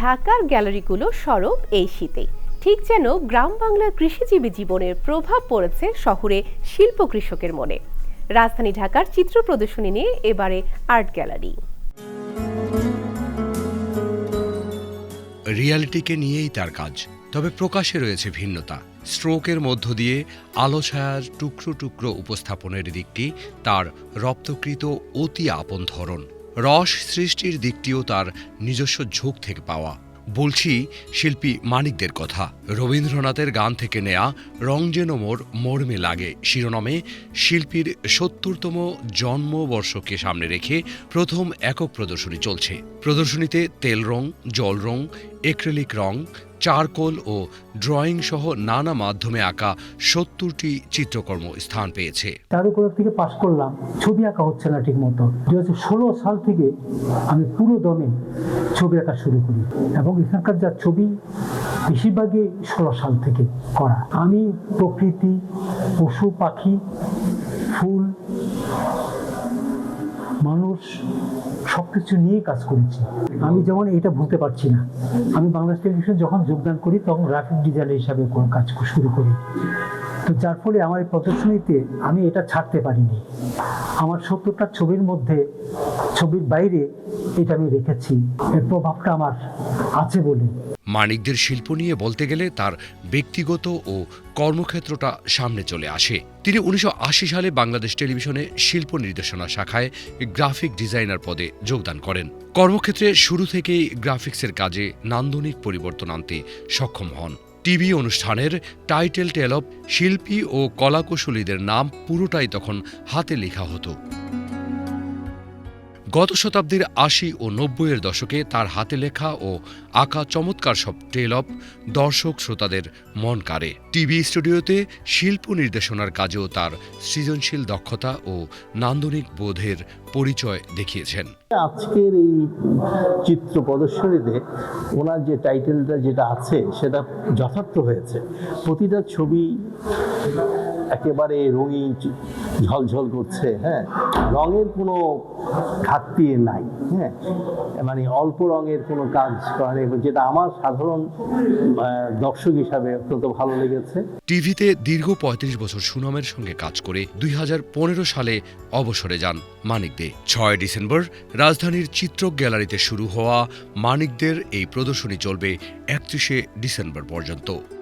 ঢাকার গ্যালারিগুলো সরব এই শীতে। ঠিক যেন গ্রাম বাংলার কৃষিজীবী জীবনের প্রভাব পড়েছে শহরে শিল্প কৃষকের মনে। রাজধানী ঢাকার চিত্র প্রদর্শনী নিয়ে এবারে আর্ট গ্যালারি। রিয়ালিটিকে নিয়েই তার কাজ, তবে প্রকাশে রয়েছে ভিন্নতা। স্ট্রোকের মধ্য দিয়ে আলো ছায়ার টুকরো টুকরো উপস্থাপনের দিকটি তার রপ্তকৃত অতি আপন ধরন। রস সৃষ্টির দিকটিও তার নিজস্ব ঝোঁক থেকে পাওয়া। বলছি শিল্পী মানিকদের কথা। রবীন্দ্রনাথের গান থেকে নেয়া রং যেন মোর মর্মে লাগে শিরোনামে শিল্পীর সত্তরতম জন্মবর্ষকে সামনে রেখে প্রথম একক প্রদর্শনী চলছে। প্রদর্শনীতে তেল রং, জল রং, এক্রেলিক রং, চারকোল ও ড্রয়িং সহ নানা মাধ্যমে আঁকা সত্তরটি চিত্রকর্ম স্থান পেয়েছে। চারুকলা থেকে পাশ করলাম। ছবি আঁকা হচ্ছে না ঠিক মতো দু সাল থেকে আমি পুরো দমে ছবি আঁকা শুরু করি এবং এখানকার যা ছবি বেশিরভাগই ষোলো সাল থেকে করা। আমি প্রকৃতি, পশু, পাখি, ফুল, মানুষ, সবকিছু নিয়ে কাজ করেছি। আমি যেমন এটা ভুলতে পারছি না। আমি বাংলাদেশ টেলিভিশন যখন যোগদান করি তখন গ্রাফিক ডিজাইনার হিসাবে কাজ শুরু করি। তো যার ফলে আমার এই প্রদর্শনীতে আমি এটা ছাড়তে পারিনি। আমার সত্তরটা ছবির মধ্যে, ছবির বাইরে এটা আমি রেখেছি। এর প্রভাবটা আমার আছে বলে। মানিকদের শিল্প নিয়ে বলতে গেলে তার ব্যক্তিগত ও কর্মক্ষেত্রটা সামনে চলে আসে। তিনি উনিশশো আশি সালে বাংলাদেশ টেলিভিশনে শিল্প নির্দেশনা শাখায় গ্রাফিক ডিজাইনার পদে যোগদান করেন। কর্মক্ষেত্রে শুরু থেকেই গ্রাফিক্সের কাজে নান্দনিক পরিবর্তন আনতে সক্ষম হন। টিভি অনুষ্ঠানের টাইটেল টেলপ শিল্পী ও কলাকুশলীদের নাম পুরোটাই তখন হাতে লেখা হতো। গত শতাব্দীর আশি ও নব্বইয়ের দশকে তার হাতে লেখা ও আঁকা চমৎকার সব টেলপ দর্শক শ্রোতাদের মন কাড়ে। টিভি স্টুডিওতে শিল্প নির্দেশনার কাজেও তার সৃজনশীল দক্ষতা ও নান্দনিক বোধের পরিচয় দেখিয়েছেন। আজকের এই চিত্র প্রদর্শনীতে ওনার যে টাইটেলটা যেটা আছে, সেটা যথার্থ হয়েছে। প্রতিটা ছবি একেবারে রঙিন ঝলঝল করছে হ্যাঁ? রঙের কোনো ঘাটতি নাই হ্যাঁ? মানে অল্প রঙের কোনো কাজ করা যেটা আমার সাধারণ দর্শক হিসাবে অত্যন্ত ভালো লেগেছে। টিভিতে দীর্ঘ ৩৫ বছর সুনামের সঙ্গে কাজ করে দুই হাজার পনেরো সালে অবসরে যান মানিক দে। ছয় ডিসেম্বর রাজধানীর চিত্রক গ্যালারিতে শুরু হওয়া মানিকদের এই প্রদর্শনী চলবে একত্রিশে ডিসেম্বর পর্যন্ত।